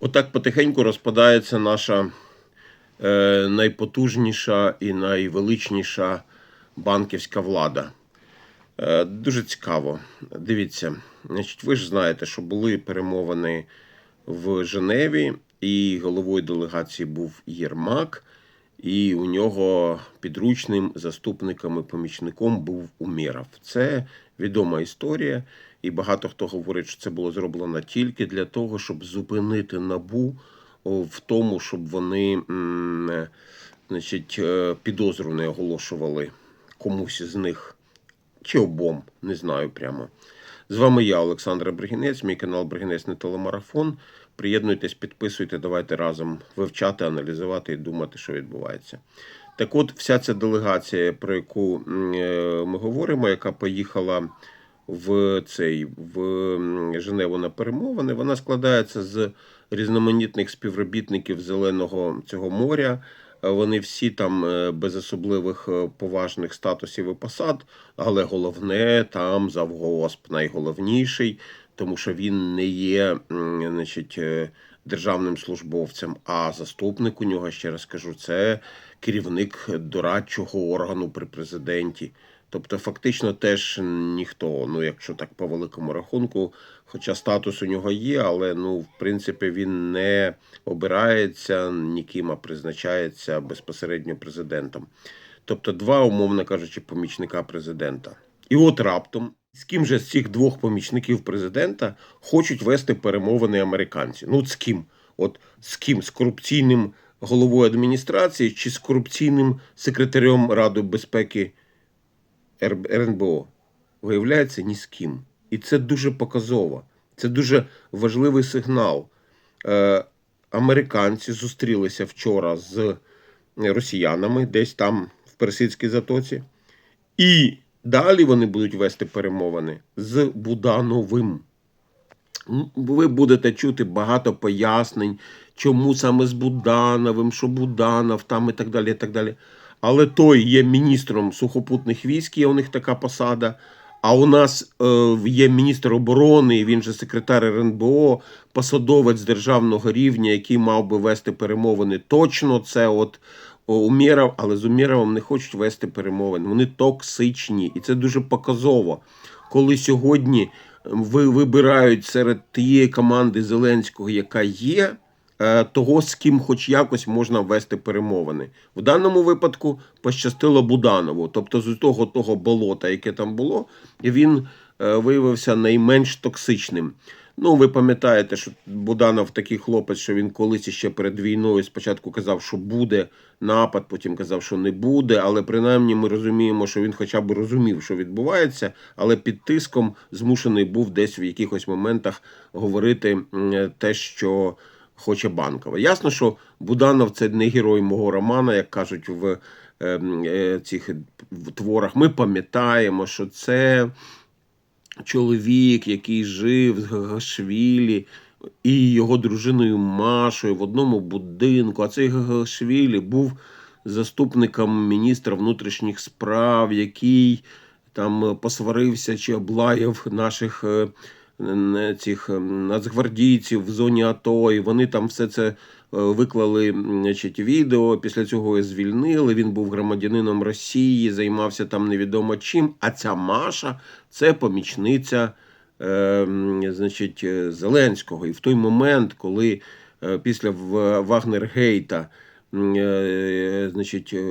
Отак потихеньку розпадається наша е, найпотужніша і найвеличніша банківська влада. Е, дуже цікаво. Дивіться, значить, ви ж знаєте, що були перемовини в Женеві, і головою делегації був Єрмак, і у нього підручним заступником і помічником був Умєров. Це відома історія, і багато хто говорить, що це було зроблено тільки для того, щоб зупинити набу в тому, щоб вони е, значить, е, підозру не оголошували комусь з них чи обом, не знаю прямо. З вами я, Олександр Бригінець, мій канал Бригінець не телемарафон. Приєднуйтесь, підписуйте, давайте разом вивчати, аналізувати і думати, що відбувається. Так от, вся ця делегація, про яку е, ми говоримо, яка поїхала в цей в Женеву на перемовини, вона складається з різноманітних співробітників Зеленого цього моря. Вони всі там е, без особливих е, поважних статусів і посад, але головне там завгосп найголовніший, тому що він не є значить, е, державним службовцем, а заступник у нього, ще раз кажу, це керівник дорадчого органу при президенті. Тобто, фактично, теж ніхто, ну якщо так по великому рахунку, хоча статус у нього є, але ну, в принципі, він не обирається ніким, а призначається безпосередньо президентом. Тобто, два, умовно кажучи, помічника президента. І от раптом, з ким же з цих двох помічників президента хочуть вести перемовини американці? Ну, з ким? От з ким? З корупційним головою адміністрації чи з корупційним секретарем Ради безпеки РНБО? Виявляється, ні з ким. І це дуже показово. Це дуже важливий сигнал. Е, американці зустрілися вчора з росіянами, десь там в Персидській затоці. І далі вони будуть вести перемовини з Будановим. Ви будете чути багато пояснень, чому саме з Будановим, що Буданов там і так далі. і так далі. Але той є міністром сухопутних військ, є у них така посада. А у нас е, є міністр оборони, він же секретар РНБО, посадовець державного рівня, який мав би вести перемовини. Точно це от о, Умєров, але з Умєровим не хочуть вести перемовини. Вони токсичні, і це дуже показово. Коли сьогодні ви вибирають серед тієї команди Зеленського, яка є, е, того, з ким хоч якось можна вести перемовини. В даному випадку пощастило Буданову, тобто з того того болота, яке там було, він е, виявився найменш токсичним. Ну, ви пам'ятаєте, що Буданов такий хлопець, що він колись ще перед війною спочатку казав, що буде напад, потім казав, що не буде. Але принаймні ми розуміємо, що він хоча б розумів, що відбувається, але під тиском змушений був десь в якихось моментах говорити те, що хоче банкова. Ясно, що Буданов це не герой мого романа, як кажуть в е, е, цих творах. Ми пам'ятаємо, що це чоловік, який жив з Гагашвілі і його дружиною Машою в одному будинку. А цей Гагашвілі був заступником міністра внутрішніх справ, який там посварився чи облаяв наших е, цих е, нацгвардійців в зоні АТО, і вони там все це е, виклали значить, відео. Після цього його звільнили. Він був громадянином Росії, займався там невідомо чим. А ця Маша це помічниця е, значить, е, Зеленського. І в той момент, коли е, після Вагнергейта м, е, значить, е,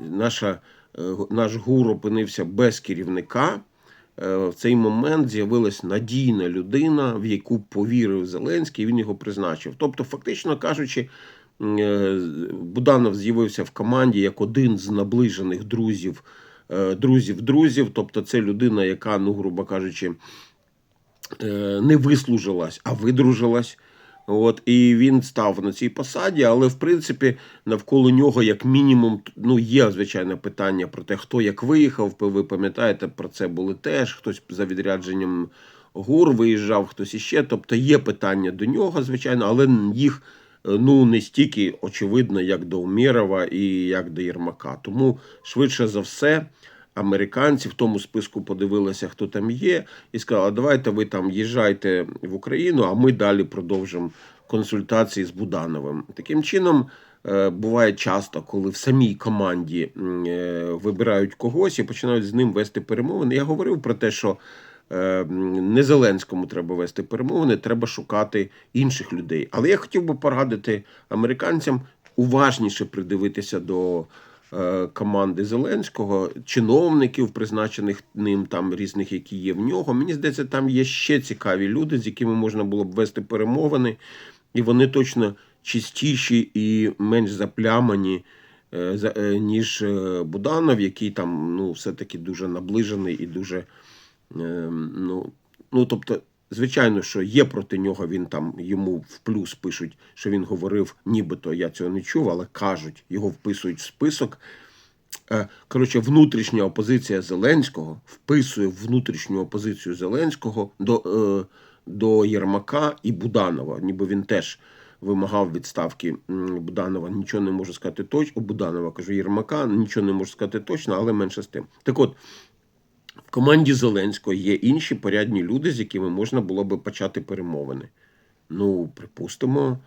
наша, е, наш ГУР опинився без керівника. Е, В цей момент з'явилась надійна людина, в яку повірив Зеленський, і він його призначив. Тобто, фактично кажучи, е, Буданов з'явився в команді як один з наближених друзів, е, друзів друзів. Тобто, це людина, яка, ну, грубо кажучи, е, не вислужилась, а видружилась. От, і він став на цій посаді, але в принципі навколо нього, як мінімум, ну є звичайно питання про те, хто як виїхав. Ви пам'ятаєте, про це були теж. Хтось за відрядженням гур виїжджав, хтось іще. Тобто є питання до нього, звичайно, але їх е, ну не стільки очевидно, як до Умєрова і як до Єрмака. Тому швидше за все. Американці в тому списку подивилися, хто там є, і сказали, давайте ви там їжджайте в Україну, а ми далі продовжимо консультації з Будановим. Таким чином, е, буває часто, коли в самій команді е, вибирають когось і починають з ним вести перемовини. Я говорив про те, що е, не Зеленському треба вести перемовини, треба шукати інших людей. Але я хотів би порадити американцям уважніше придивитися до команди Зеленського, чиновників, призначених ним там різних, які є в нього. Мені здається, там є ще цікаві люди, з якими можна було б вести перемовини, і вони точно чистіші і менш заплямані. е, е, Ніж е, Буданов, який там ну, все-таки дуже наближений і дуже Ем, ну, ну, тобто, звичайно, що є проти нього, він там йому в плюс пишуть, що він говорив, нібито я цього не чув, але кажуть, його вписують в список. Е, Коротше, внутрішня опозиція Зеленського вписує внутрішню опозицію Зеленського до, е, до Єрмака і Буданова, ніби він теж вимагав відставки Буданова. Нічого не можу сказати точно. Буданова кажу Єрмака, нічого не можу сказати точно, але менше з тим. Так от, в команді Зеленського є інші порядні люди, з якими можна було би почати перемовини. Ну, припустимо,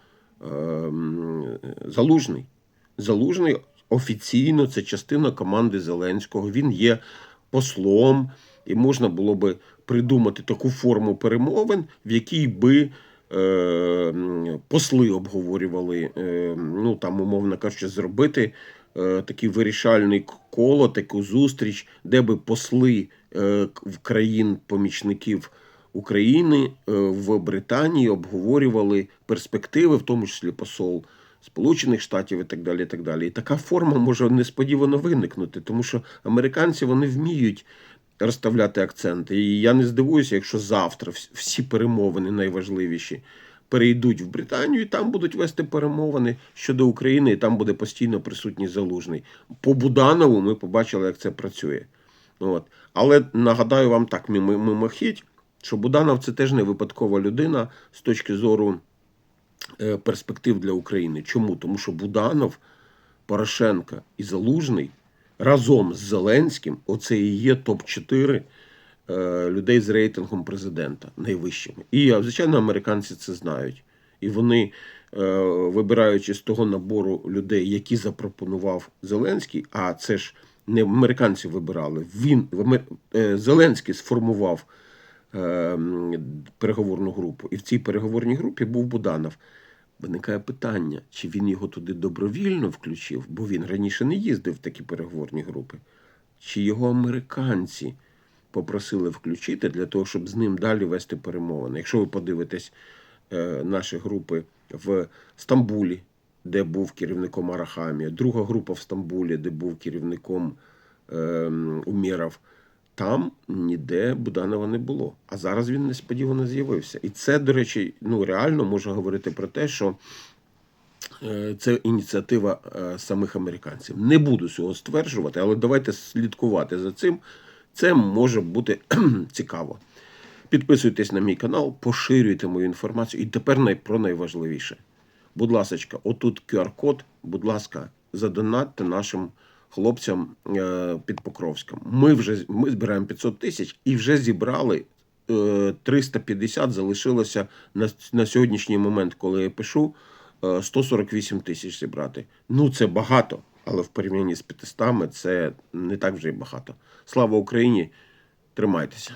ем, Залужний. Залужний офіційно це частина команди Зеленського. Він є послом, і можна було би придумати таку форму перемовин, в якій би е, посли обговорювали, е, ну там, умовно кажучи, зробити е, такий вирішальний коло, таку зустріч, де би посли в країн помічників України е, в Британії обговорювали перспективи, в тому числі посол Сполучених Штатів і так далі. І так далі. І така форма може несподівано виникнути, тому що американці вони вміють розставляти акценти. І я не здивуюся, якщо завтра всі перемовини найважливіші перейдуть в Британію, і там будуть вести перемовини щодо України, і там буде постійно присутній залужний. По Буданову ми побачили, як це працює. От. Але нагадаю вам так, мимохідь, що Буданов це теж не випадкова людина з точки зору е, перспектив для України. Чому? Тому що Буданов, Порошенка і Залужний разом з Зеленським оце і є топ-4 е, людей з рейтингом президента найвищими. І, звичайно, американці це знають. І вони, е, вибираючи з того набору людей, які запропонував Зеленський, а це ж не американці вибирали, він е, Зеленський сформував е, переговорну групу. І в цій переговорній групі був Буданов. Виникає питання, чи він його туди добровільно включив, бо він раніше не їздив в такі переговорні групи, чи його американці попросили включити для того, щоб з ним далі вести перемовини. Якщо ви подивитесь е, наші групи в Стамбулі, де був керівником Арахамія, друга група в Стамбулі, де був керівником е, Умєров, там ніде Буданова не було. А зараз він несподівано з'явився. І це, до речі, ну реально може говорити про те, що е, це ініціатива е, самих американців. Не буду цього стверджувати, але давайте слідкувати за цим. Це може бути цікаво. Підписуйтесь на мій канал, поширюйте мою інформацію. І тепер про найважливіше. Будь ласка, отут QR-код, будь ласка, задонатьте нашим хлопцям е, під Покровськом. Ми вже ми збираємо 500 тисяч і вже зібрали е, 350, залишилося на, на сьогоднішній момент, коли я пишу, е, 148 тисяч зібрати. Ну, це багато, але в порівнянні з 500 це не так вже й багато. Слава Україні! Тримайтеся!